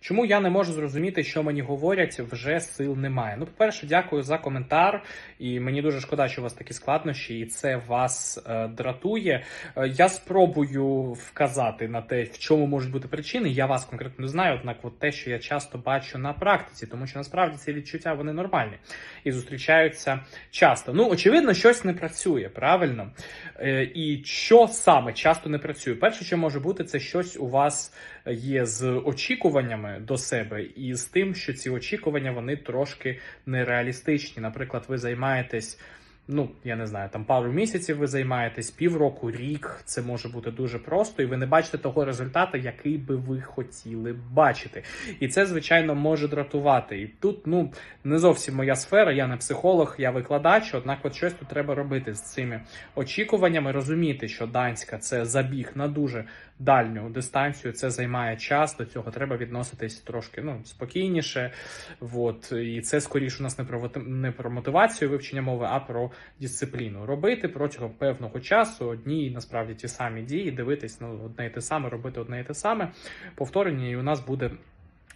Чому я не можу зрозуміти, що мені говорять, вже сил немає. Ну, по-перше, дякую за коментар, і мені дуже шкода, що у вас такі складнощі, і це вас е, дратує. Е, я спробую вказати на те, в чому можуть бути причини. Я вас конкретно не знаю, однак, от те, що я часто бачу на практиці, тому що насправді ці відчуття вони нормальні і зустрічаються часто. Ну, очевидно, щось не працює, правильно? Е, і що саме часто не працює? Перше, що може бути, це щось у вас є з очікуваннями до себе, і з тим, що ці очікування вони трошки нереалістичні. Наприклад, ви займаєтесь. Ну, я не знаю, там пару місяців ви займаєтесь, півроку, рік. Це може бути дуже просто, і ви не бачите того результату, який би ви хотіли бачити. І це, звичайно, може дратувати. І тут, ну, не зовсім моя сфера, я не психолог, я викладач, однак от щось тут треба робити з цими очікуваннями, розуміти, що данська це забіг на дуже дальню дистанцію, це займає час. До цього треба відноситись трошки ну, спокійніше. От. І це скоріше у нас не про не про мотивацію вивчення мови, а про дисципліну. Робити протягом певного часу одні насправді ті самі дії, дивитись ну, одне і те саме, робити одне і те саме, повторення, і у нас буде.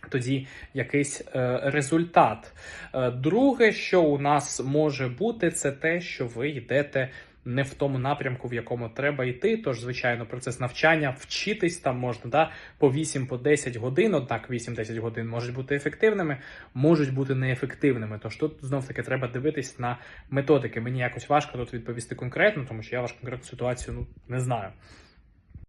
Тоді якийсь е, результат. Е, друге, що у нас може бути, це те, що ви йдете не в тому напрямку, в якому треба йти. Тож, звичайно, процес навчання, вчитись там можна да, по 8 по 10 годин. Однак 8-10 годин можуть бути ефективними, можуть бути неефективними. Тож тут знов таки треба дивитись на методики. Мені якось важко тут відповісти конкретно, тому що я вашу конкретну ситуацію ну не знаю.